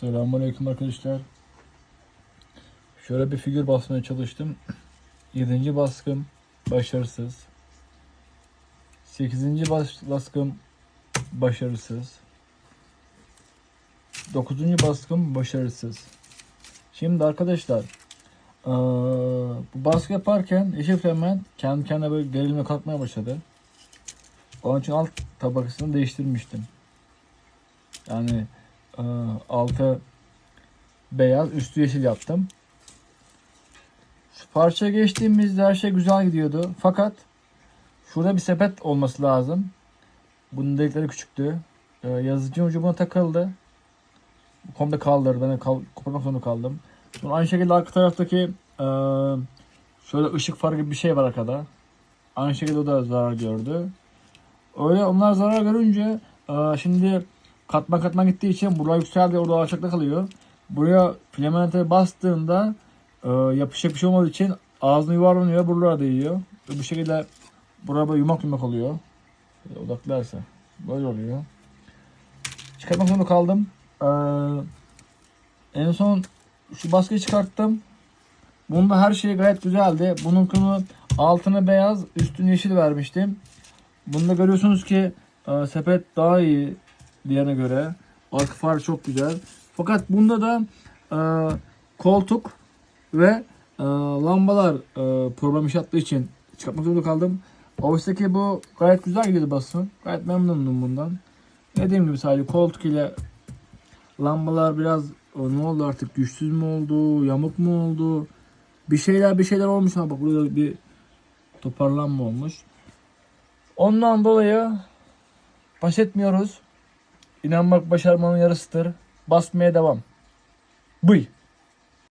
Selamünaleyküm arkadaşlar. Şöyle bir figür basmaya çalıştım. 7. baskım başarısız. 8. bas baskım başarısız. 9. baskım başarısız. Şimdi arkadaşlar bu baskı yaparken Yeşil Flemen kendi kendine böyle gerilme kalkmaya başladı. Onun için alt tabakasını değiştirmiştim. Yani altı beyaz, üstü yeşil yaptım. Şu parça geçtiğimizde her şey güzel gidiyordu. Fakat şurada bir sepet olması lazım. Bunun delikleri küçüktü. Ee, yazıcı ucu takıldı. Komple kaldırdı. Ben de kal koparmak zorunda kaldım. Sonra aynı şekilde arka taraftaki eee, şöyle ışık farı gibi bir şey var arkada. Aynı şekilde o da zarar gördü. Öyle onlar zarar görünce eee, şimdi katman katman gittiği için buraya yükseldi orada alçakta kalıyor. Buraya filamenti bastığında e, bir şey olmadığı için ağzını yuvarlanıyor buralara değiyor. Ve bu şekilde buraya böyle yumak yumak oluyor. Şöyle odaklarsa böyle oluyor. Çıkartmak zorunda kaldım. Ee, en son şu baskıyı çıkarttım. Bunda her şey gayet güzeldi. Bunun konu altını beyaz, üstünü yeşil vermiştim. Bunda görüyorsunuz ki e, sepet daha iyi diğerine göre. Arka far çok güzel. Fakat bunda da e, koltuk ve e, lambalar e, problem yaşattığı için çıkartmak zorunda kaldım. Oysa bu gayet güzel gidiyordu basın. Gayet memnunum bundan. Dediğim gibi sadece koltuk ile lambalar biraz e, ne oldu artık güçsüz mü oldu, yamuk mu oldu? Bir şeyler bir şeyler olmuş ama bak burada bir toparlanma olmuş. Ondan dolayı baş etmiyoruz. İnanmak başarmanın yarısıdır. Basmaya devam. Bıy.